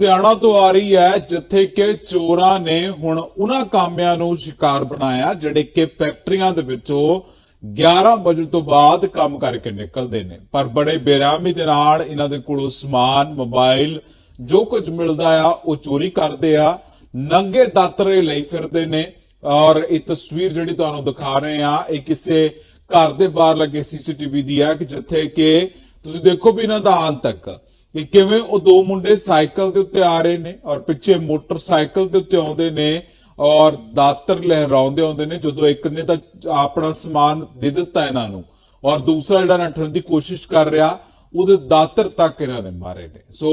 ਲੁਧਿਆਣਾ ਤੋਂ ਆ ਰਹੀ ਹੈ, ਜਿੱਥੇ ਕਿ ਚੋਰਾਂ ਨੇ ਹੁਣ ਉਹਨਾਂ ਕਾਮਿਆਂ ਨੂੰ ਸ਼ਿਕਾਰ ਬਣਾਇਆ, ਜਿਹੜੇ ਕਿ ਫੈਕਟਰੀਆਂ ਦੇ ਵਿੱਚੋਂ 11 ਵਜੇ ਤੋਂ ਬਾਅਦ ਕੰਮ ਕਰਕੇ ਨਿਕਲਦੇ ਨੇ। ਪਰ ਬੜੇ ਬੇਰਾਮੀ ਦੇ ਨਾਲ ਇਹਨਾਂ ਦੇ ਕੋਲੋਂ ਸਮਾਨ, ਮੋਬਾਈਲ, ਜੋ ਕੁਝ ਮਿਲਦਾ ਆ, ਉਹ ਚੋਰੀ ਕਰਦੇ ਆ, ਨੰਗੇ ਦਾਤਰੇ ਲਈ ਫਿਰਦੇ ਨੇ। ਔਰ ਇਹ ਤਸਵੀਰ ਜਿਹੜੀ ਤੁਹਾਨੂੰ ਦਿਖਾ ਰਹੇ ਆ ਇਹ ਕਿਸੇ ਘਰ ਦੇ ਬਾਹਰ ਲੱਗੇ ਸੀਸੀਟੀਵੀ ਦੀ ਆ ਕਿ ਜਿੱਥੇ ਕਿ ਤੁਸੀਂ ਦੇਖੋ ਵੀ ਇਹਨਾਂ ਦਾ ਅੰਤ ਤੱਕ ਕਿ ਕਿਵੇਂ ਉਹ ਦੋ ਮੁੰਡੇ ਸਾਈਕਲ ਦੇ ਉੱਤੇ ਆ ਰਹੇ ਨੇ ਔਰ ਪਿੱਛੇ ਮੋਟਰਸਾਈਕਲ ਦੇ ਉੱਤੇ ਆਉਂਦੇ ਨੇ ਔਰ ਦਾਤਰ ਲਹਿਰਾਉਂਦੇ ਆਉਂਦੇ ਨੇ, ਜਦੋਂ ਇੱਕ ਨੇ ਤਾਂ ਆਪਣਾ ਸਮਾਨ ਦੇ ਦਿੱਤਾ ਇਹਨਾਂ ਨੂੰ ਔਰ ਦੂਸਰਾ ਜਿਹੜਾ ਨੱਠਣ ਦੀ ਕੋਸ਼ਿਸ਼ ਕਰ ਰਿਹਾ, ਉਹਦੇ ਦਾਤਰ ਤੱਕ ਇਹਨਾਂ ਨੇ ਮਾਰੇ ਨੇ। ਸੋ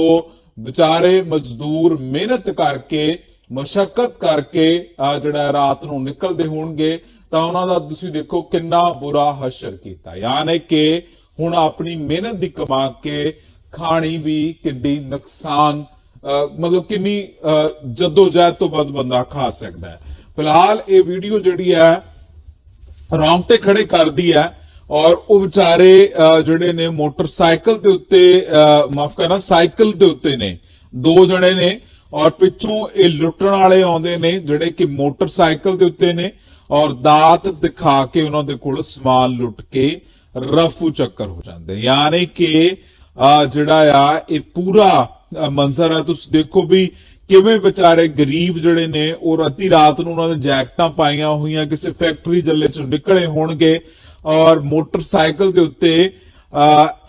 ਵਿਚਾਰੇ ਮਜ਼ਦੂਰ ਮਿਹਨਤ ਕਰਕੇ, ਮਸ਼ਕਤ ਕਰਕੇ ਜਿਹੜਾ ਰਾਤ ਨੂੰ ਨਿਕਲਦੇ ਹੋਣਗੇ, ਤਾਂ ਉਹਨਾਂ ਦਾ ਤੁਸੀਂ ਦੇਖੋ ਕਿੰਨਾ ਬੁਰਾ ਹਸ਼ਰ ਕੀਤਾ। ਯਾਨੀ ਕਿ ਹੁਣ ਆਪਣੀ ਮਿਹਨਤ ਦੀ ਕਮਾ ਕੇ ਖਾਣੀ ਵੀ ਕਿੰਨੀ ਨੁਕਸਾਨ ਮਤਲਬ ਕਿੰਨੀ ਜਦੋਂ ਜਹਿਦ ਤੋਂ ਬਾਅਦ ਬੰਦਾ ਖਾ ਸਕਦਾ ਹੈ। ਫਿਲਹਾਲ ਇਹ ਵੀਡੀਓ ਜਿਹੜੀ ਹੈ, ਰੌਂਗਟੇ ਖੜੇ ਕਰਦੀ ਹੈ ਔਰ ਉਹ ਵਿਚਾਰੇ ਜਿਹੜੇ ਨੇ ਮੋਟਰਸਾਈਕਲ ਦੇ ਉੱਤੇ ਮਾਫ ਕਰਨਾ, ਸਾਈਕਲ ਦੇ ਉੱਤੇ ਨੇ। ਦੋ ਜਣੇ ਨੇ ਔਰ ਪਿੱਛੋਂ ਇਹ ਲੁੱਟਣ ਵਾਲੇ ਆਉਂਦੇ ਨੇ, ਜਿਹੜੇ ਕਿ ਮੋਟਰਸਾਈਕਲ ਦੇ ਉੱਤੇ ਨੇ ਔਰ ਦਾਤ ਦਿਖਾ ਕੇ ਉਹਨਾਂ ਦੇ ਕੋਲ ਸਮਾਨ ਲੁੱਟ ਕੇ ਰਫੂ ਚੱਕਰ ਹੋ ਜਾਂਦੇ ਯਾਨੀ ਕਿ ਜਿਹੜਾ ਆ ਇਹ ਪੂਰਾ ਮੰਜ਼ਰ ਆ। ਤੁਸੀਂ ਦੇਖੋ ਵੀ ਕਿਵੇਂ ਵਿਚਾਰੇ ਗਰੀਬ ਜਿਹੜੇ ਨੇ ਉਹ ਰਾਤੀ ਰਾਤ ਨੂੰ ਉਹਨਾਂ ਨੇ ਜੈਕਟਾਂ ਪਾਈਆਂ ਹੋਈਆਂ ਕਿਸੇ ਫੈਕਟਰੀ ਜੱਲੇ ਚੋਂ ਨਿਕਲੇ ਹੋਣਗੇ ਔਰ ਮੋਟਰਸਾਈਕਲ ਦੇ ਉੱਤੇ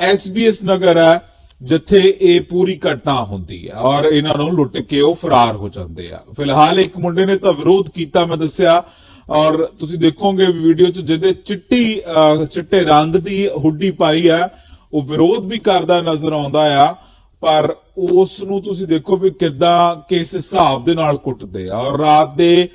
ਐਸਬੀਐਸ ਨਗਰ ਹੈ ਜਿੱਥੇ ਇਹ ਪੂਰੀ ਘਟਨਾ ਹੁੰਦੀ ਹੈ ਔਰ ਇਹਨਾਂ ਨੂੰ ਲੁੱਟ ਕੇ ਉਹ ਫਰਾਰ ਹੋ ਜਾਂਦੇ ਆ। ਫਿਲਹਾਲ ਇੱਕ ਮੁੰਡੇ ਨੇ ਤਾਂ ਵਿਰੋਧ ਕੀਤਾ ਮੈਂ ਦੱਸਿਆ। ਔਰ ਤੁਸੀਂ ਦੇਖੋਗੇ ਵੀਡੀਓ 'ਚ ਜਿਹਦੇ ਚਿੱਟੀ ਅਹ, ਚਿੱਟੇ ਰੰਗ ਦੀ ਹੁੱਡੀ ਪਾਈ ਆ ਉਹ ਵਿਰੋਧ ਵੀ ਕਰਦਾ ਨਜ਼ਰ ਆਉਂਦਾ ਆ, ਪਰ ਉਸ ਨੂੰ ਤੁਸੀਂ ਦੇਖੋ ਵੀ ਕਿੱਦਾਂ ਕਿਸ ਹਿਸਾਬ ਦੇ ਨਾਲ ਕੁੱਟਦੇ ਆ। ਔਰ ਰਾਤ ਦੇ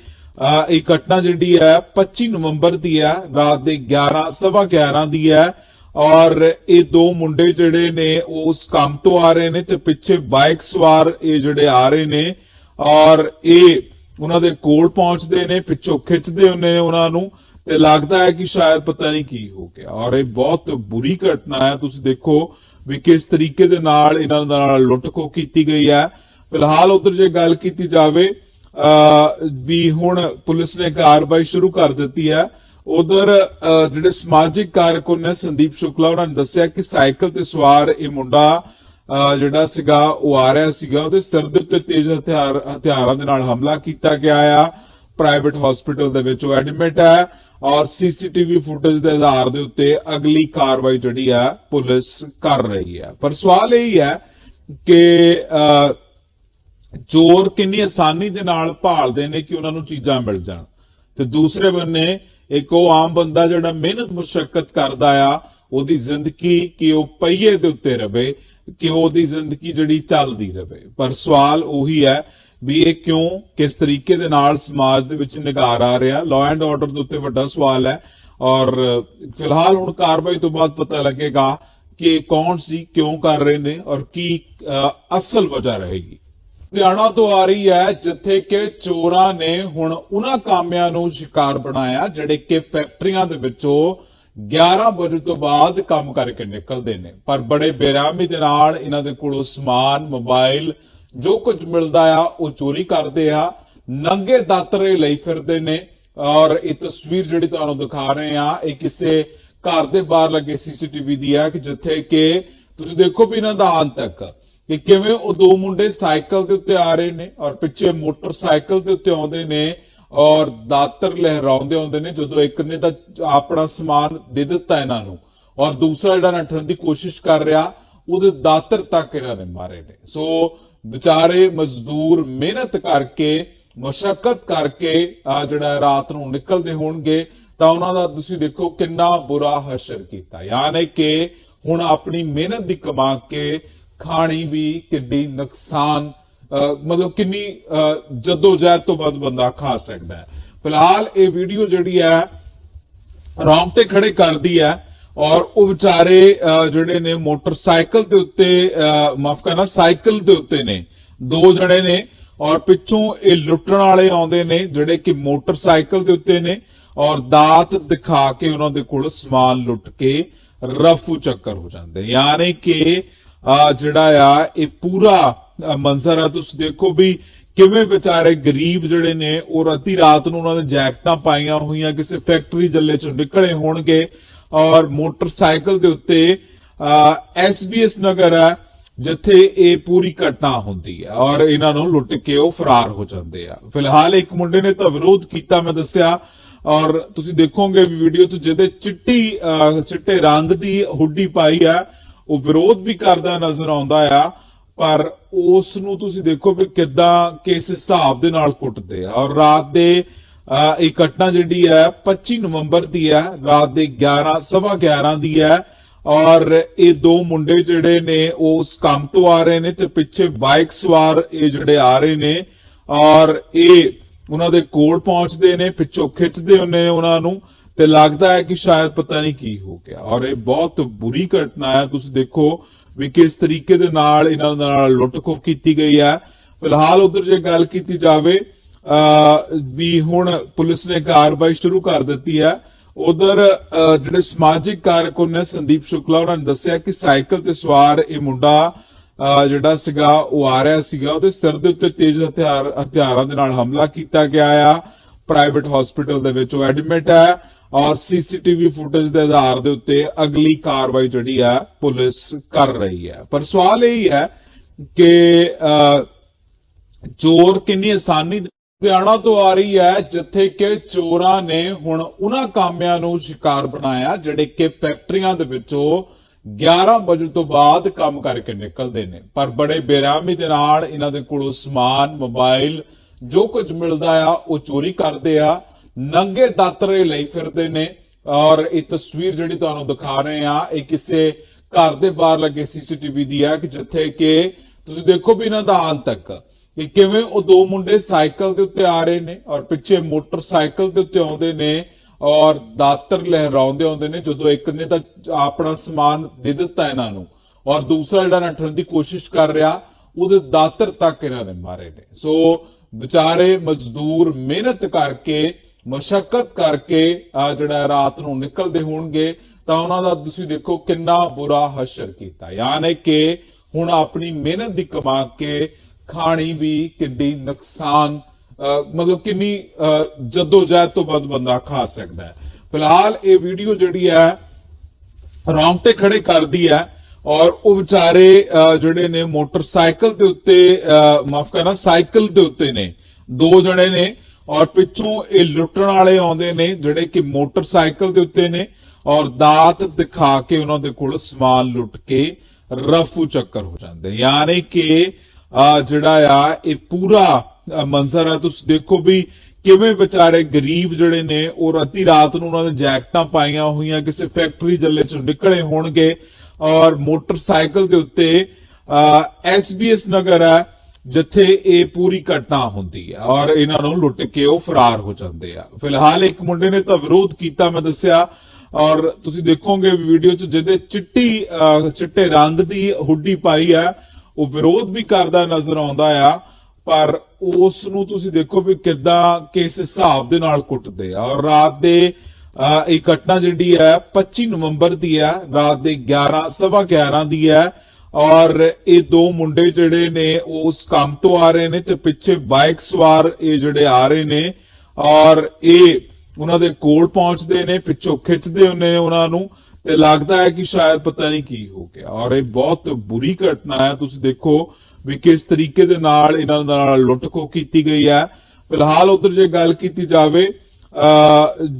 ਇਹ ਘਟਨਾ ਜਿਹੜੀ ਹੈ 25 ਨਵੰਬਰ ਦੀ ਹੈ, ਰਾਤ ਦੇ 11 ਸਵਾ 11 ਦੀ ਹੈ। ਔਰ ਇਹ ਦੋ ਮੁੰਡੇ ਜਿਹੜੇ ਨੇ ਉਸ ਕੰਮ ਤੋਂ ਆ ਰਹੇ ਨੇ ਤੇ ਪਿੱਛੇ ਬਾਈਕ ਸਵਾਰ ਇਹ ਜਿਹੜੇ ਆ ਰਹੇ ਨੇ। ਔਰ ਇਹ ਉਹਨਾਂ ਦੇ ਕੋਲ ਪਹੁੰਚਦੇ ਨੇ, ਪਿੱਛੋਂ ਖਿੱਚਦੇ ਹੁੰਦੇ ਨੇ ਉਹਨਾਂ ਨੂੰ। ਤੇ ਲੱਗਦਾ ਹੈ ਕਿ ਸ਼ਾਇਦ ਪਤਾ ਨਹੀਂ ਕੀ ਹੋ ਗਿਆ। ਔਰ ਇਹ ਬਹੁਤ ਬੁਰੀ ਘਟਨਾ ਹੈ। ਤੁਸੀਂ ਦੇਖੋ ਵੀ ਕਿਸ ਤਰੀਕੇ ਦੇ ਨਾਲ ਇਹਨਾਂ ਨਾਲ ਲੁੱਟਖੋ ਕੀਤੀ ਗਈ ਹੈ। ਫਿਲਹਾਲ ਉਧਰ ਜੇ ਗੱਲ ਕੀਤੀ ਜਾਵੇ ਵੀ ਹੁਣ ਪੁਲਿਸ ਨੇ ਕਾਰਵਾਈ ਸ਼ੁਰੂ ਕਰ ਦਿੱਤੀ ਹੈ। ਉਧਰ ਜਿਹੜੇ ਸਮਾਜਿਕ ਕਾਰਕੁਨ ਨੇ ਸੰਦੀਪ ਸ਼ੁਕਲਾ, ਉਹਨਾਂ ਨੇ ਦੱਸਿਆ ਕਿ ਸਾਈਕਲ ਤੇ ਸਵਾਰ ਇਹ ਮੁੰਡਾ ਜਿਹੜਾ ਸੀਗਾ, ਉਹ ਆ ਰਿਹਾ ਸੀਗਾ। ਉਹਦੇ ਸਿਰ ਦੇ ਉੱਤੇ ਤੇਜ਼ ਹਥਿਆਰ, ਹਥਿਆਰਾਂ ਦੇ ਨਾਲ ਹਮਲਾ ਕੀਤਾ ਗਿਆ ਆ। ਪ੍ਰਾਈਵੇਟ ਹਸਪੀਟਲ ਦੇ ਵਿੱਚ ਉਹ ਐਡਮਿਟ ਹੈ। ਔਰ ਸੀਸੀਟੀਵੀ ਫੁਟੇਜ ਦੇ ਆਧਾਰ ਦੇ ਉੱਤੇ ਅਗਲੀ ਕਾਰਵਾਈ ਜਿਹੜੀ ਆ, ਪੁਲਿਸ ਕਰ ਰਹੀ ਹੈ ਪਰ ਸਵਾਲ ਇਹ ਹੈ ਕਿ ਚੋਰ ਕਿੰਨੀ ਆਸਾਨੀ ਦੇ ਨਾਲ ਭਾਲਦੇ ਨੇ ਕਿ ਉਹਨਾਂ ਨੂੰ ਚੀਜ਼ਾਂ ਮਿਲ ਜਾਣ। ਤੇ ਦੂਸਰੇ ਬੰਨੇ, ਇੱਕ ਉਹ ਆਮ ਬੰਦਾ ਜਿਹੜਾ ਮਿਹਨਤ ਮੁਸ਼ਕਲ ਕਰਦਾ ਆ, ਉਹਦੀ ਜ਼ਿੰਦਗੀ ਕਿ ਉਹ ਪਹੀਏ ਦੇ ਉੱਤੇ ਰਵੇ, ਕਿ ਉਹਦੀ ਜ਼ਿੰਦਗੀ ਜਿਹੜੀ ਚੱਲਦੀ ਰਵੇ। ਪਰ ਸਵਾਲ ਉਹੀ ਹੈ ਵੀ ਇਹ ਕਿਉਂ, ਕਿਸ ਤਰੀਕੇ ਦੇ ਨਾਲ ਸਮਾਜ ਦੇ ਵਿੱਚ ਨਿਗਾਰ ਆ ਰਿਹਾ? ਲਾਅ ਐਂਡ ਆਰਡਰ ਦੇ ਉੱਤੇ ਵੱਡਾ ਸਵਾਲ ਹੈ। ਔਰ ਫਿਲਹਾਲ ਹੁਣ ਕਾਰਵਾਈ ਤੋਂ ਬਾਅਦ ਪਤਾ ਲੱਗੇਗਾ ਕਿ ਇਹ ਕੌਣ ਸੀ, ਕਿਉਂ ਕਰ ਰਹੇ ਨੇ ਔਰ ਕੀ ਅਸਲ ਵਜ੍ਹਾ ਰਹੇਗੀ। ਲੁਧਿਆਣਾ ਤੋਂ ਆ ਰਹੀ ਹੈ, ਜਿੱਥੇ ਕਿ ਚੋਰਾਂ ਨੇ ਹੁਣ ਉਹਨਾਂ ਕਾਮਿਆਂ ਨੂੰ ਸ਼ਿਕਾਰ ਬਣਾਇਆ, ਜਿਹੜੇ ਕਿ ਫੈਕਟਰੀਆਂ ਦੇ ਵਿੱਚੋਂ 11 ਵਜੇ ਤੋਂ ਬਾਅਦ ਕੰਮ ਕਰਕੇ ਨਿਕਲਦੇ ਨੇ। ਪਰ ਬੜੇ ਬੇਰਾਮੀ ਦੇ ਨਾਲ ਇਹਨਾਂ ਦੇ ਕੋਲੋਂ ਸਮਾਨ, ਮੋਬਾਈਲ ਜੋ ਕੁਝ ਮਿਲਦਾ ਆ, ਉਹ ਚੋਰੀ ਕਰਦੇ ਆ, ਨੰਗੇ ਦਾਤਰੇ ਲਈ ਫਿਰਦੇ ਨੇ। ਔਰ ਇਹ ਤਸਵੀਰ ਜਿਹੜੀ ਤੁਹਾਨੂੰ ਦਿਖਾ ਰਹੇ ਆ, ਇਹ ਕਿਸੇ ਘਰ ਦੇ ਬਾਹਰ ਲੱਗੇ ਸੀਸੀਟੀਵੀ ਦੀ ਆ, ਕਿ ਜਿੱਥੇ ਕਿ ਤੁਸੀਂ ਦੇਖੋ ਵੀ ਇਹਨਾਂ ਦਾ ਅੰਤ ਤੱਕ ਕਿ ਕਿਵੇਂ ਉਹ ਦੋ ਮੁੰਡੇ ਸਾਈਕਲ ਦੇ ਉੱਤੇ ਆ ਰਹੇ ਨੇ ਔਰ ਪਿੱਛੇ ਮੋਟਰਸਾਈਕਲ ਦੇ ਉੱਤੇ ਆਉਂਦੇ ਨੇ ਔਰ ਦਾਤਰ ਲਹਿਰਾਉਂਦੇ ਆਉਂਦੇ ਨੇ, ਜਦੋਂ ਇੱਕ ਨੇ ਤਾਂ ਆਪਣਾ ਸਮਾਨ ਦੇ ਦਿੱਤਾ ਇਹਨਾਂ ਨੂੰ। ਔਰ ਦੂਸਰਾ ਜਿਹੜਾ ਨੱਠਣ ਦੀ ਕੋਸ਼ਿਸ਼ ਕਰ ਰਿਹਾ, ਉਹਦੇ ਦਾਤਰ ਤੱਕ ਇਹਨਾਂ ਨੇ ਮਾਰੇ ਨੇ। ਸੋ ਵਿਚਾਰੇ ਮਜ਼ਦੂਰ ਮਿਹਨਤ ਕਰਕੇ, ਮਸ਼ਕਤ ਕਰਕੇ ਆ ਜਿਹੜਾ ਰਾਤ ਨੂੰ ਨਿਕਲਦੇ ਹੋਣਗੇ, ਤਾਂ ਉਹਨਾਂ ਦਾ ਤੁਸੀਂ ਦੇਖੋ ਕਿੰਨਾ ਬੁਰਾ ਹਸ਼ਰ ਕੀਤਾ। ਯਾਨੀ ਕਿ ਹੁਣ ਆਪਣੀ ਮਿਹਨਤ ਦੀ ਕਮਾ ਕੇ ਖਾਣੀ ਵੀ ਕਿੱਡੀ ਨੁਕਸਾਨ ਅਹ ਮਤਲਬ ਕਿੰਨੀ ਜਦੋਂ ਜਹਿਦ ਤੋਂ ਬਾਅਦ ਬੰਦਾ ਖਾ ਸਕਦਾ ਹੈ। ਫਿਲਹਾਲ ਇਹ ਵੀਡੀਓ ਜਿਹੜੀ ਹੈ ਰੌਂਗਟੇ ਖੜੇ ਕਰਦੀ ਹੈ। ਔਰ ਉਹ ਵਿਚਾਰੇ ਅਹ, ਜਿਹੜੇ ਨੇ ਮੋਟਰਸਾਈਕਲ ਦੇ ਉੱਤੇ ਮਾਫ ਕਰਨਾ ਸਾਈਕਲ ਦੇ ਉੱਤੇ ਨੇ। ਦੋ ਜਣੇ ਨੇ ਔਰ ਪਿੱਛੋਂ ਇਹ ਲੁੱਟਣ ਵਾਲੇ ਆਉਂਦੇ ਨੇ ਜਿਹੜੇ ਕਿ ਮੋਟਰਸਾਈਕਲ ਦੇ ਉੱਤੇ ਨੇ ਔਰ ਦਾਤ ਦਿਖਾ ਕੇ ਉਹਨਾਂ ਦੇ ਕੋਲ ਸਮਾਨ ਲੁੱਟ ਕੇ ਰਫੂ ਚੱਕਰ ਹੋ ਜਾਂਦੇ ਯਾਨੀ ਕਿ ਜਿਹੜਾ ਆ ਇਹ ਪੂਰਾ ਮੰਜ਼ਰ ਆ। ਤੁਸੀਂ ਦੇਖੋ ਵੀ ਕਿਵੇਂ ਵਿਚਾਰੇ ਗਰੀਬ ਜਿਹੜੇ ਨੇ ਉਹ ਰਾਤੀ ਰਾਤ ਨੂੰ ਉਹਨਾਂ ਨੇ ਜੈਕਟਾਂ ਪਾਈਆਂ ਹੋਈਆਂ ਕਿਸੇ ਫੈਕਟਰੀ ਜੱਲੇ ਚੋਂ ਨਿਕਲੇ ਹੋਣਗੇ। ਔਰ ਮੋਟਰਸਾਈਕਲ ਦੇ ਉੱਤੇ ਐਸਬੀਐਸ ਨਗਰ ਹੈ, ਜਿੱਥੇ ਇਹ ਪੂਰੀ ਘਟਨਾ ਹੁੰਦੀ ਹੈ ਔਰ ਇਹਨਾਂ ਨੂੰ ਲੁੱਟ ਕੇ ਉਹ ਫਰਾਰ ਹੋ ਜਾਂਦੇ ਆ। ਫਿਲਹਾਲ ਇੱਕ ਮੁੰਡੇ ਨੇ ਤਾਂ ਵਿਰੋਧ ਕੀਤਾ, ਮੈਂ ਦੱਸਿਆ, ਔਰ ਤੁਸੀਂ ਦੇਖੋਗੇ ਵੀ ਵੀਡੀਓ ਚ ਜਿਹਦੇ ਚਿੱਟੀ ਚਿੱਟੇ ਰੰਗ ਦੀ ਹੁੱਡੀ ਪਾਈ ਆ ਉਹ ਵਿਰੋਧ ਵੀ ਕਰਦਾ ਨਜ਼ਰ ਆਉਂਦਾ ਆ, ਪਰ ਉਸ ਨੂੰ ਤੁਸੀਂ ਦੇਖੋ ਵੀ ਕਿੱਦਾਂ ਕਿਸ ਹਿਸਾਬ ਦੇ ਨਾਲ ਕੁੱਟਦੇ ਆ। ਔਰ ਰਾਤ ਦੇ ਇਹ ਘਟਨਾ ਜਿਹੜੀ ਹੈ 25 ਨਵੰਬਰ ਦੀ ਹੈ, ਰਾਤ ਦੇ 11 ਸਵਾ 11 ਦੀ ਹੈ। ਔਰ ਇਹ ਦੋ ਮੁੰਡੇ ਜਿਹੜੇ ਨੇ, ਉਹ ਉਸ ਕੰਮ ਤੋਂ ਆ ਰਹੇ ਨੇ ਤੇ ਪਿੱਛੇ ਬਾਈਕ ਸਵਾਰ ਇਹ ਜਿਹੜੇ ਆ ਰਹੇ ਨੇ। ਔਰ ਇਹ ਉਹਨਾਂ ਦੇ ਕੋਲ ਪਹੁੰਚਦੇ ਨੇ, ਪਿੱਛੋਂ ਖਿੱਚਦੇ ਹੁੰਦੇ ਨੇ ਉਹਨਾਂ ਨੂੰ ਤੇ ਲੱਗਦਾ ਹੈ ਕਿ ਸ਼ਾਇਦ ਪਤਾ ਨਹੀਂ ਕੀ ਹੋ ਗਿਆ। ਔਰ ਇਹ ਬਹੁਤ ਬੁਰੀ ਘਟਨਾ ਹੈ। ਤੁਸੀਂ ਦੇਖੋ ਵੀ ਕਿਸ ਤਰੀਕੇ ਦੇ ਨਾਲ ਇਹਨਾਂ ਨਾਲ ਲੁੱਟਖੋ ਕੀਤੀ ਗਈ ਹੈ। ਫਿਲਹਾਲ ਉਧਰ ਜੇ ਗੱਲ ਕੀਤੀ ਜਾਵੇ ਵੀ ਹੁਣ ਪੁਲਿਸ ਨੇ ਕਾਰਵਾਈ ਸ਼ੁਰੂ ਕਰ ਦਿੱਤੀ ਹੈ। ਉਧਰ ਜਿਹੜੇ ਸਮਾਜਿਕ ਕਾਰਕੁਨ ਨੇ ਸੰਦੀਪ ਸ਼ੁਕਲਾ ਉਹਨਾਂ ਨੇ ਦੱਸਿਆ ਕਿ ਸਾਈਕਲ ਤੇ ਸਵਾਰ ਇਹ ਮੁੰਡਾ ਜਿਹੜਾ ਸੀਗਾ ਉਹ ਆ ਰਿਹਾ ਸੀਗਾ। ਉਹਦੇ ਸਿਰ ਦੇ ਉੱਤੇ ਤੇਜ਼ ਹਥਿਆਰ ਹਥਿਆਰਾਂ ਦੇ ਨਾਲ ਹਮਲਾ ਕੀਤਾ ਗਿਆ ਆ। ਪ੍ਰਾਈਵੇਟ ਹਸਪੀਟਲ ਦੇ ਵਿੱਚ ਉਹ ਐਡਮਿਟ ਹੈ ਔਰ ਸੀਸੀਟੀਵੀ ਫੁਟੇਜ ਦੇ ਆਧਾਰ ਦੇ ਉੱਤੇ ਅਗਲੀ ਕਾਰਵਾਈ ਜਿਹੜੀ ਹੈ ਪੁਲਿਸ ਕਰ ਰਹੀ ਹੈ। ਪਰ ਸਵਾਲ ਇਹ ਹੈ ਕਿ ਅਹ, ਚੋਰ ਕਿੰਨੀ ਆਸਾਨੀ ਲੁਧਿਆਣਾ ਤੋਂ ਆ ਰਹੀ ਹੈ, ਜਿੱਥੇ ਕਿ ਚੋਰਾਂ ਨੇ ਹੁਣ ਉਹਨਾਂ ਕਾਮਿਆਂ ਨੂੰ ਸ਼ਿਕਾਰ ਬਣਾਇਆ, ਜਿਹੜੇ ਕਿ ਫੈਕਟਰੀਆਂ ਦੇ ਵਿੱਚੋਂ 11 ਵਜੇ ਤੋਂ ਬਾਅਦ ਕੰਮ ਕਰਕੇ ਨਿਕਲਦੇ ਨੇ। ਪਰ ਬੜੇ ਬੇਰਾਮੀ ਦੇ ਨਾਲ ਇਹਨਾਂ ਦੇ ਕੋਲੋਂ ਸਮਾਨ, ਮੋਬਾਈਲ, ਜੋ ਕੁਝ ਮਿਲਦਾ ਆ, ਉਹ ਚੋਰੀ ਕਰਦੇ ਆ, ਨੰਗੇ ਦਾਤਰੇ ਲਈ ਫਿਰਦੇ ਨੇ। ਔਰ ਇਹ ਤਸਵੀਰ ਜਿਹੜੀ ਤੁਹਾਨੂੰ ਦਿਖਾ ਰਹੇ ਆ ਇਹ ਕਿਸੇ ਘਰ ਦੇ ਬਾਹਰ ਲੱਗੇ ਸੀਸੀਟੀਵੀ ਦੀ ਹੈ ਕਿ ਜਿੱਥੇ ਕਿ ਤੁਸੀਂ ਦੇਖੋ ਵੀ ਇਹਨਾਂ ਦਾ ਅੰਤ ਤੱਕ। ਕਿ ਕਿਵੇਂ ਉਹ ਦੋ ਮੁੰਡੇ ਸਾਈਕਲ ਦੇ ਉੱਤੇ ਆ ਰਹੇ ਨੇ ਔਰ ਪਿੱਛੇ ਮੋਟਰਸਾਈਕਲ ਦੇ ਉੱਤੇ ਆਉਂਦੇ ਨੇ ਔਰ ਦਾਤਰ ਲਹਿਰਾਉਂਦੇ ਆਉਂਦੇ ਨੇ, ਜਦੋਂ ਇੱਕ ਨੇ ਤਾਂ ਆਪਣਾ ਸਮਾਨ ਦੇ ਦਿੱਤਾ ਇਹਨਾਂ ਨੂੰ ਔਰ ਦੂਸਰਾ ਜਿਹੜਾ ਨੱਠਣ ਦੀ ਕੋਸ਼ਿਸ਼ ਕਰ ਰਿਹਾ, ਉਹਦੇ ਦਾਤਰ ਤੱਕ ਇਹਨਾਂ ਨੇ ਮਾਰੇ ਨੇ। ਸੋ ਵਿਚਾਰੇ ਮਜ਼ਦੂਰ ਮਿਹਨਤ ਕਰਕੇ, ਮਸ਼ਕਤ ਕਰਕੇ ਆ ਜਿਹੜਾ ਰਾਤ ਨੂੰ ਨਿਕਲਦੇ ਹੋਣਗੇ, ਤਾਂ ਉਹਨਾਂ ਦਾ ਤੁਸੀਂ ਦੇਖੋ ਕਿੰਨਾ ਬੁਰਾ ਹਸ਼ਰ ਕੀਤਾ। ਯਾਨੀ ਕਿ ਹੁਣ ਆਪਣੀ ਮਿਹਨਤ ਦੀ ਕਮਾ ਕੇ ਖਾਣੀ ਵੀ ਕਿੰਨੀ ਨੁਕਸਾਨ ਮਤਲਬ ਕਿੰਨੀ ਜਦੋਂ ਤੋਂ ਬਾਅਦ ਬੰਦਾ ਖਾ ਸਕਦਾ ਹੈ। ਫਿਲਹਾਲ ਇਹ ਵੀਡੀਓ ਜਿਹੜੀ ਹੈ, ਰੌਂਗਟੇ ਖੜੇ ਕਰਦੀ ਹੈ ਔਰ ਉਹ ਵਿਚਾਰੇ ਜਿਹੜੇ ਨੇ ਮੋਟਰਸਾਈਕਲ ਦੇ ਉੱਤੇ ਮਾਫ ਕਰਨਾ, ਸਾਈਕਲ ਦੇ ਉੱਤੇ ਨੇ। ਦੋ ਜਣੇ ਨੇ ਔਰ ਪਿੱਛੋਂ ਇਹ ਲੁੱਟਣ ਵਾਲੇ ਆਉਂਦੇ ਨੇ, ਜਿਹੜੇ ਕਿ ਮੋਟਰਸਾਈਕਲ ਦੇ ਉੱਤੇ ਨੇ ਔਰ ਦਾਤ ਦਿਖਾ ਕੇ ਉਹਨਾਂ ਦੇ ਕੋਲ ਸਮਾਨ ਲੁੱਟ ਕੇ ਰਫੂ ਚੱਕਰ ਹੋ ਜਾਂਦੇ ਯਾਨੀ ਕਿ ਜਿਹੜਾ ਆ ਇਹ ਪੂਰਾ ਮੰਜ਼ਰ ਆ। ਤੁਸੀਂ ਦੇਖੋ ਵੀ ਕਿਵੇਂ ਵਿਚਾਰੇ ਗਰੀਬ ਜਿਹੜੇ ਨੇ ਉਹ ਅੱਧੀ ਰਾਤ ਨੂੰ ਉਹਨਾਂ ਨੇ ਜੈਕਟਾਂ ਪਾਈਆਂ ਹੋਈਆਂ ਕਿਸੇ ਫੈਕਟਰੀ ਜੱਲੇ ਚੋਂ ਨਿਕਲੇ ਹੋਣਗੇ ਔਰ ਮੋਟਰਸਾਈਕਲ ਦੇ ਉੱਤੇ ਐਸਬੀਐਸ ਨਗਰ ਹੈ ਜਿੱਥੇ ਇਹ ਪੂਰੀ ਘਟਨਾ ਹੁੰਦੀ ਹੈ ਔਰ ਇਹਨਾਂ ਨੂੰ ਲੁੱਟ ਕੇ ਉਹ ਫਰਾਰ ਹੋ ਜਾਂਦੇ ਆ। ਫਿਲਹਾਲ ਇੱਕ ਮੁੰਡੇ ਨੇ ਤਾਂ ਵਿਰੋਧ ਕੀਤਾ ਮੈਂ ਦੱਸਿਆ। ਔਰ ਤੁਸੀਂ ਦੇਖੋਗੇ ਵੀਡੀਓ ਚ ਜਿਹਦੇ ਚਿੱਟੀ ਅਹ, ਚਿੱਟੇ ਰੰਗ ਦੀ ਹੁੱਡੀ ਪਾਈ ਆ ਉਹ ਵਿਰੋਧ ਵੀ ਕਰਦਾ ਨਜ਼ਰ ਆਉਂਦਾ ਆ, ਪਰ ਉਸ ਨੂੰ ਤੁਸੀਂ ਦੇਖੋ ਵੀ ਕਿੱਦਾਂ ਕਿਸ ਹਿਸਾਬ ਦੇ ਨਾਲ ਕੁੱਟਦੇ ਆ। ਔਰ ਰਾਤ ਦੇ ਇਹ ਘਟਨਾ ਜਿਹੜੀ ਹੈ 25 ਨਵੰਬਰ ਦੀ ਹੈ, ਰਾਤ ਦੇ 11 ਸਵਾ 11 ਦੀ ਹੈ। ਔਰ ਇਹ ਦੋ ਮੁੰਡੇ ਜਿਹੜੇ ਨੇ ਉਸ ਕੰਮ ਤੋਂ ਆ ਰਹੇ ਨੇ ਤੇ ਪਿੱਛੇ ਬਾਈਕ ਸਵਾਰ ਇਹ ਜਿਹੜੇ ਆ ਰਹੇ ਨੇ। ਔਰ ਇਹ ਉਹਨਾਂ ਦੇ ਕੋਲ ਪਹੁੰਚਦੇ ਨੇ, ਪਿੱਛੋਂ ਖਿੱਚਦੇ ਹੁੰਦੇ ਨੇ ਉਹਨਾਂ ਨੂੰ। ਤੇ ਲੱਗਦਾ ਹੈ ਕਿ ਸ਼ਾਇਦ ਪਤਾ ਨਹੀਂ ਕੀ ਹੋ ਗਿਆ। ਔਰ ਇਹ ਬਹੁਤ ਬੁਰੀ ਘਟਨਾ ਹੈ। ਤੁਸੀਂ ਦੇਖੋ ਵੀ ਕਿਸ ਤਰੀਕੇ ਦੇ ਨਾਲ ਇਹਨਾਂ ਨਾਲ ਲੁੱਟਖੋ ਕੀਤੀ ਗਈ ਹੈ। ਫਿਲਹਾਲ ਉਧਰ ਜੇ ਗੱਲ ਕੀਤੀ ਜਾਵੇ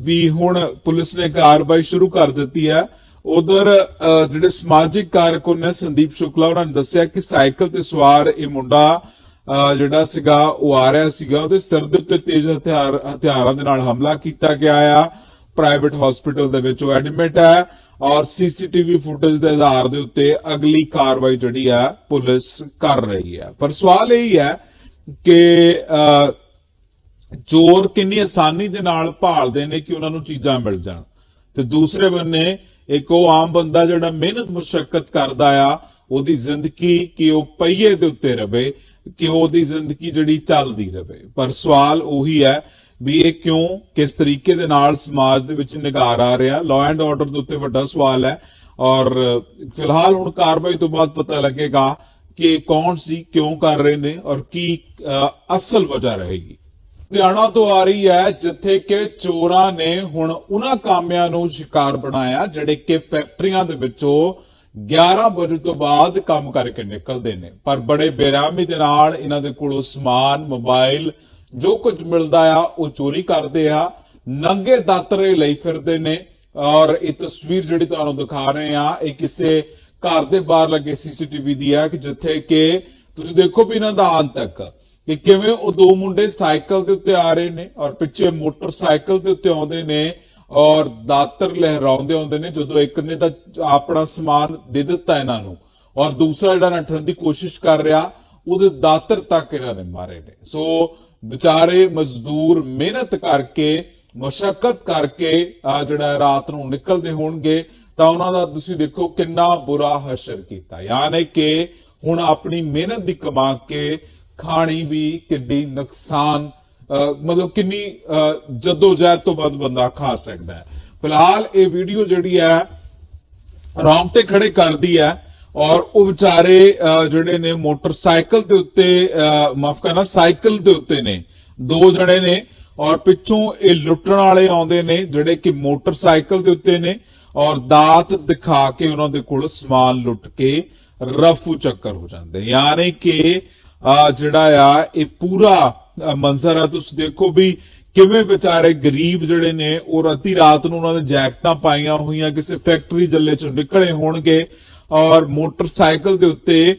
ਵੀ ਹੁਣ ਪੁਲਿਸ ਨੇ ਕਾਰਵਾਈ ਸ਼ੁਰੂ ਕਰ ਦਿੱਤੀ ਹੈ। ਉਧਰ ਜਿਹੜੇ ਸਮਾਜਿਕ ਕਾਰਕੁਨ ਨੇ, ਸੰਦੀਪ ਸ਼ੁਕਲਾ, ਉਹਨਾਂ ਨੇ ਦੱਸਿਆ ਕਿ ਸਾਈਕਲ ਤੇ ਸਵਾਰ ਇਹ ਮੁੰਡਾ ਜਿਹੜਾ ਸੀਗਾ, ਉਹ ਆ ਰਿਹਾ ਸੀਗਾ। ਉਹਦੇ ਸਿਰ ਦੇ ਉੱਤੇ ਤੇਜ਼ ਹਥਿਆਰ, ਹਥਿਆਰਾਂ ਦੇ ਨਾਲ ਹਮਲਾ ਕੀਤਾ ਗਿਆ ਆ। ਪ੍ਰਾਈਵੇਟ ਹਸਪੀਟਲ ਦੇ ਵਿੱਚ ਉਹ ਐਡਮਿਟ ਹੈ। ਔਰ ਸੀਸੀਟੀਵੀ ਫੁਟੇਜ ਦੇ ਆਧਾਰ ਦੇ ਉੱਤੇ ਅਗਲੀ ਕਾਰਵਾਈ ਜਿਹੜੀ ਹੈ, ਪੁਲਿਸ ਕਰ ਰਹੀ ਹੈ। ਪਰ ਸਵਾਲ ਇਹ ਹੈ ਕਿ ਚੋਰ ਕਿੰਨੀ ਆਸਾਨੀ ਦੇ ਨਾਲ ਭਾਲਦੇ ਨੇ ਕਿ ਉਹਨਾਂ ਨੂੰ ਚੀਜ਼ਾਂ ਮਿਲ ਜਾਣ। ਤੇ ਦੂਸਰੇ ਬੰਨੇ, ਇੱਕ ਉਹ ਆਮ ਬੰਦਾ ਜਿਹੜਾ ਮਿਹਨਤ ਮੁਸ਼ਕਲ ਕਰਦਾ ਆ, ਉਹਦੀ ਜ਼ਿੰਦਗੀ ਕਿ ਉਹ ਪਹੀਏ ਦੇ ਉੱਤੇ ਰਵੇ, ਕਿ ਉਹਦੀ ਜ਼ਿੰਦਗੀ ਜਿਹੜੀ ਚੱਲਦੀ ਰਵੇ। ਪਰ ਸਵਾਲ ਉਹੀ ਹੈ ਵੀ ਇਹ ਕਿਉਂ, ਕਿਸ ਤਰੀਕੇ ਦੇ ਨਾਲ ਸਮਾਜ ਦੇ ਵਿੱਚ ਨਿਗਾਰ ਆ ਰਿਹਾ? ਲਾਅ ਐਂਡ ਆਰਡਰ ਦੇ ਉੱਤੇ ਵੱਡਾ ਸਵਾਲ ਹੈ। ਔਰ ਫਿਲਹਾਲ ਹੁਣ ਕਾਰਵਾਈ ਤੋਂ ਬਾਅਦ ਪਤਾ ਲੱਗੇਗਾ ਕਿ ਕੌਣ ਸੀ, ਕਿਉਂ ਕਰ ਰਹੇ ਨੇ ਔਰ ਕੀ ਅਸਲ ਵਜ੍ਹਾ ਰਹੇਗੀ। ਲੁਧਿਆਣਾ ਤੋਂ ਆ ਰਹੀ ਹੈ, ਜਿੱਥੇ ਕਿ ਚੋਰਾਂ ਨੇ ਹੁਣ ਉਹਨਾਂ ਕਾਮਿਆਂ ਨੂੰ ਸ਼ਿਕਾਰ ਬਣਾਇਆ, ਜਿਹੜੇ ਕਿ ਫੈਕਟਰੀਆਂ ਦੇ ਵਿੱਚੋਂ 11 ਵਜੇ ਤੋਂ ਬਾਅਦ ਕੰਮ ਕਰਕੇ ਨਿਕਲਦੇ ਨੇ। ਪਰ ਬੜੇ ਬੇਰਾਮੀ ਦੇ ਨਾਲ ਇਹਨਾਂ ਦੇ ਕੋਲੋਂ ਸਮਾਨ, ਮੋਬਾਈਲ ਜੋ ਕੁਝ ਮਿਲਦਾ ਆ, ਉਹ ਚੋਰੀ ਕਰਦੇ ਆ, ਨੰਗੇ ਦਾਤਰੇ ਲਈ ਫਿਰਦੇ ਨੇ। ਔਰ ਇਹ ਤਸਵੀਰ ਜਿਹੜੀ ਤੁਹਾਨੂੰ ਦਿਖਾ ਰਹੇ ਆ, ਇਹ ਕਿਸੇ ਘਰ ਦੇ ਬਾਹਰ ਲੱਗੇ ਸੀਸੀਟੀਵੀ ਦੀ ਆ, ਕਿ ਜਿੱਥੇ ਕਿ ਤੁਸੀਂ ਦੇਖੋ ਵੀ ਇਹਨਾਂ ਦਾ ਅੰਤ ਤੱਕ ਕਿ ਕਿਵੇਂ ਉਹ ਦੋ ਮੁੰਡੇ ਸਾਈਕਲ ਦੇ ਉੱਤੇ ਆ ਰਹੇ ਨੇ ਔਰ ਪਿੱਛੇ ਮੋਟਰਸਾਈਕਲ ਦੇ ਉੱਤੇ ਆਉਂਦੇ ਨੇ ਔਰ ਦਾਤਰ ਲਹਿਰਾਉਂਦੇ ਆਉਂਦੇ ਨੇ, ਜਦੋਂ ਇੱਕ ਨੇ ਤਾਂ ਆਪਣਾ ਸਮਾਨ ਦੇ ਦਿੱਤਾ ਇਹਨਾਂ ਨੂੰ। ਔਰ ਦੂਸਰਾ ਜਿਹੜਾ ਨੱਠਣ ਦੀ ਕੋਸ਼ਿਸ਼ ਕਰ ਰਿਹਾ, ਉਹਦੇ ਦਾਤਰ ਤੱਕ ਇਹਨਾਂ ਨੇ ਮਾਰੇ ਨੇ। ਸੋ ਵਿਚਾਰੇ ਮਜ਼ਦੂਰ ਮਿਹਨਤ ਕਰਕੇ, ਮਸ਼ਕਤ ਕਰਕੇ ਆ ਜਿਹੜਾ ਰਾਤ ਨੂੰ ਨਿਕਲਦੇ ਹੋਣਗੇ, ਤਾਂ ਉਹਨਾਂ ਦਾ ਤੁਸੀਂ ਦੇਖੋ ਕਿੰਨਾ ਬੁਰਾ ਹਸ਼ਰ ਕੀਤਾ। ਯਾਨੀ ਕਿ ਹੁਣ ਆਪਣੀ ਮਿਹਨਤ ਦੀ ਕਮਾ ਕੇ ਖਾਣੀ ਵੀ ਕਿੱਡੀ ਨੁਕਸਾਨ ਅਹ ਮਤਲਬ ਕਿੰਨੀ ਜਦੋਂ ਜਹਿਦ ਤੋਂ ਬਾਅਦ ਬੰਦਾ ਖਾ ਸਕਦਾ ਹੈ। ਫਿਲਹਾਲ ਇਹ ਵੀਡੀਓ ਜਿਹੜੀ ਹੈ, ਰੌਂਗਟੇ ਖੜੇ ਕਰਦੀ ਹੈ। ਔਰ ਉਹ ਵਿਚਾਰੇ ਅਹ, ਜਿਹੜੇ ਨੇ ਮੋਟਰਸਾਈਕਲ ਦੇ ਉੱਤੇ ਮਾਫ ਕਰਨਾ ਸਾਈਕਲ ਦੇ ਉੱਤੇ ਨੇ। ਦੋ ਜਣੇ ਨੇ ਔਰ ਪਿੱਛੋਂ ਇਹ ਲੁੱਟਣ ਵਾਲੇ ਆਉਂਦੇ ਨੇ ਜਿਹੜੇ ਕਿ ਮੋਟਰਸਾਈਕਲ ਦੇ ਉੱਤੇ ਨੇ ਔਰ ਦਾਤ ਦਿਖਾ ਕੇ ਉਹਨਾਂ ਦੇ ਕੋਲ ਸਮਾਨ ਲੁੱਟ ਕੇ ਰਫੂ ਚੱਕਰ ਹੋ ਜਾਂਦੇ। ਯਾਨੀ ਕਿ ਜਿਹੜਾ ਆ ਇਹ ਪੂਰਾ ਮੰਜ਼ਰ ਆ। ਤੁਸੀਂ ਦੇਖੋ ਵੀ ਕਿਵੇਂ ਵਿਚਾਰੇ ਗਰੀਬ ਜਿਹੜੇ ਨੇ ਉਹ ਰਾਤੀ ਰਾਤ ਨੂੰ ਉਹਨਾਂ ਨੇ ਜੈਕਟਾਂ ਪਾਈਆਂ ਹੋਈਆਂ ਕਿਸੇ ਫੈਕਟਰੀ ਜੱਲੇ ਚੋਂ ਨਿਕਲੇ ਹੋਣਗੇ। ਔਰ ਮੋਟਰਸਾਈਕਲ ਦੇ ਉੱਤੇ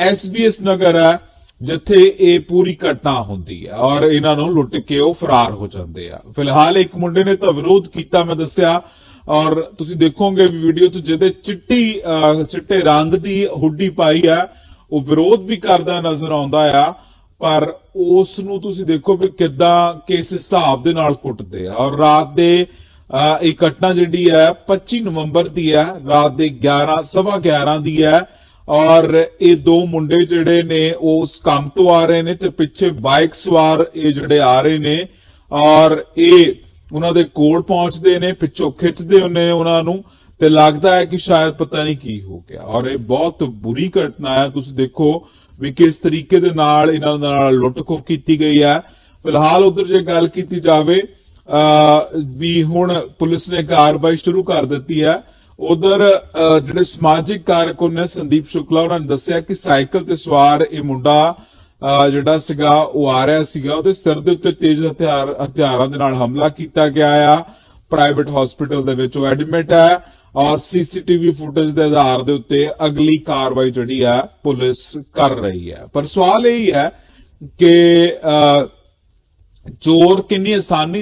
ਐਸਬੀਐਸ ਨਗਰ ਹੈ, ਜਿੱਥੇ ਇਹ ਪੂਰੀ ਘਟਨਾ ਹੁੰਦੀ ਹੈ ਔਰ ਇਹਨਾਂ ਨੂੰ ਲੁੱਟ ਕੇ ਉਹ ਫਰਾਰ ਹੋ ਜਾਂਦੇ ਆ। ਫਿਲਹਾਲ ਇੱਕ ਮੁੰਡੇ ਨੇ ਤਾਂ ਵਿਰੋਧ ਕੀਤਾ, ਮੈਂ ਦੱਸਿਆ, ਔਰ ਤੁਸੀਂ ਦੇਖੋਗੇ ਵੀ ਵੀਡੀਓ ਚ ਜਿਹਦੇ ਚਿੱਟੀ ਚਿੱਟੇ ਰੰਗ ਦੀ ਹੁੱਡੀ ਪਾਈ ਆ ਉਹ ਵਿਰੋਧ ਵੀ ਕਰਦਾ ਨਜ਼ਰ ਆਉਂਦਾ ਆ, ਪਰ ਉਸ ਨੂੰ ਤੁਸੀਂ ਦੇਖੋ ਵੀ ਕਿੱਦਾਂ ਕਿਸ ਹਿਸਾਬ ਦੇ ਨਾਲ ਕੁੱਟਦੇ ਆ। ਔਰ ਰਾਤ ਦੇ ਇਹ ਘਟਨਾ ਜਿਹੜੀ ਹੈ 25 ਨਵੰਬਰ ਦੀ ਹੈ, ਰਾਤ ਦੇ 11 ਸਵਾ 11 ਦੀ ਹੈ। ਔਰ ਇਹ ਦੋ ਮੁੰਡੇ ਜਿਹੜੇ ਨੇ, ਉਹ ਉਸ ਕੰਮ ਤੋਂ ਆ ਰਹੇ ਨੇ ਤੇ ਪਿੱਛੇ ਬਾਈਕ ਸਵਾਰ ਇਹ ਜਿਹੜੇ ਆ ਰਹੇ ਨੇ। ਔਰ ਇਹ ਉਹਨਾਂ ਦੇ ਕੋਲ ਪਹੁੰਚਦੇ ਨੇ, ਪਿੱਛੋਂ ਖਿੱਚਦੇ ਹੁੰਦੇ ਨੇ ਉਹਨਾਂ ਨੂੰ ਤੇ ਲੱਗਦਾ ਹੈ ਕਿ ਸ਼ਾਇਦ ਪਤਾ ਨਹੀਂ ਕੀ ਹੋ ਗਿਆ। ਔਰ ਇਹ ਬਹੁਤ ਬੁਰੀ ਘਟਨਾ ਹੈ। ਤੁਸੀਂ ਦੇਖੋ ਵੀ ਕਿਸ ਤਰੀਕੇ ਦੇ ਨਾਲ ਇਹਨਾਂ ਨਾਲ ਲੁੱਟਖੋ ਕੀਤੀ ਗਈ ਹੈ। ਫਿਲਹਾਲ ਉਧਰ ਜੇ ਗੱਲ ਕੀਤੀ ਜਾਵੇ ਵੀ ਹੁਣ ਪੁਲਿਸ ਨੇ ਕਾਰਵਾਈ ਸ਼ੁਰੂ ਕਰ ਦਿੱਤੀ ਹੈ। ਉਧਰ ਜਿਹੜੇ ਸਮਾਜਿਕ ਕਾਰਕੁਨ ਨੇ ਸੰਦੀਪ ਸ਼ੁਕਲਾ ਉਹਨਾਂ ਨੇ ਦੱਸਿਆ ਕਿ ਸਾਈਕਲ ਤੇ ਸਵਾਰ ਇਹ ਮੁੰਡਾ ਜਿਹੜਾ ਸੀਗਾ ਉਹ ਆ ਰਿਹਾ ਸੀਗਾ। ਉਹਦੇ ਸਿਰ ਦੇ ਉੱਤੇ ਤੇਜ਼ ਹਥਿਆਰ ਹਥਿਆਰਾਂ ਦੇ ਨਾਲ ਹਮਲਾ ਕੀਤਾ ਗਿਆ ਆ। ਪ੍ਰਾਈਵੇਟ ਹਸਪੀਟਲ ਦੇ ਵਿੱਚ ਉਹ ਐਡਮਿਟ ਹੈ ਔਰ ਸੀਸੀਟੀਵੀ ਫੁਟੇਜ ਦੇ ਆਧਾਰ ਦੇ ਉੱਤੇ ਅਗਲੀ ਕਾਰਵਾਈ ਜਿਹੜੀ ਹੈ ਪੁਲਿਸ ਕਰ ਰਹੀ ਹੈ। ਪਰ ਸਵਾਲ ਇਹ ਹੈ ਕਿ ਅਹ, ਚੋਰ ਕਿੰਨੀ ਆਸਾਨੀ